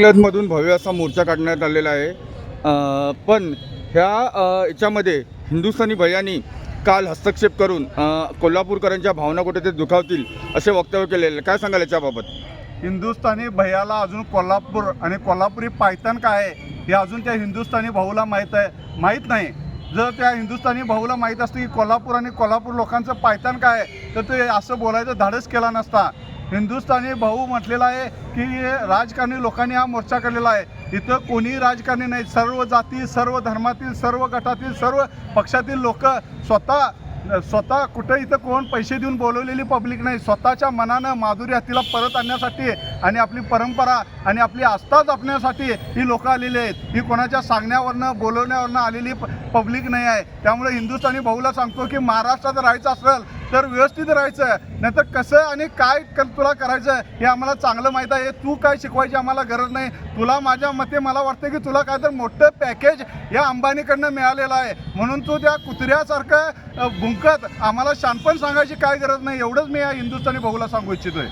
मधून भव्य असा मोर्चा काढण्यात आलेला आहे. पण ह्या याच्यामध्ये हिंदुस्थानी भैयांनी काल हस्तक्षेप करून कोल्हापूरकरांच्या भावना कुठे ते दुखावतील असे वक्तव्य केलेले. काय सांगाल याच्याबाबत? हिंदुस्थानी भैयाला अजून कोल्हापूर आणि कोल्हापुरी पायथन काय आहे हे अजून त्या हिंदुस्थानी भाऊला माहीत आहे माहीत नाही. जर त्या हिंदुस्थानी भाऊला माहीत असतं की कोल्हापूर आणि कोल्हापूर लोकांचं पायथन काय तर ते असं बोलायचं धाडस केला नसता. हिंदुस्थानी भाऊ म्हटलेला आहे की राजकारणी लोकांनी हा मोर्चा काढलेला आहे. इथं कोणीही राजकारणी नाही. सर्व जाती सर्व धर्मातील सर्व गटातील सर्व पक्षातील लोक स्वतः स्वतः कुठं इथं कोण पैसे देऊन बोलवलेली पब्लिक नाही. स्वतःच्या मनानं माधुरी हत्तीला परत आणण्यासाठी आणि आपली परंपरा आणि आपली आस्था जपण्यासाठी ही लोक आलेली आहेत. ही कोणाच्या सांगण्यावरनं बोलवण्यावरनं आलेली पब्लिक नाही आहे. त्यामुळे हिंदुस्थानी भाऊला सांगतो की महाराष्ट्रात राहायचं असेल तर व्यवस्थित राहायचं नाहीतर कसं आणि काय क तुला करायचं हे आम्हाला चांगलं माहीत आहे. तू काय शिकवायची आम्हाला गरज नाही. तुला माझ्या मते मला वाटतं की तुला काय तर मोठं पॅकेज या अंबानीकडनं मिळालेलं आहे. म्हणून तू त्या कुत्र्यासारखं भुंकत आम्हाला शानपण सांगायची काय गरज नाही. एवढंच मी या हिंदुस्थानी भाऊला सांगू इच्छितोय.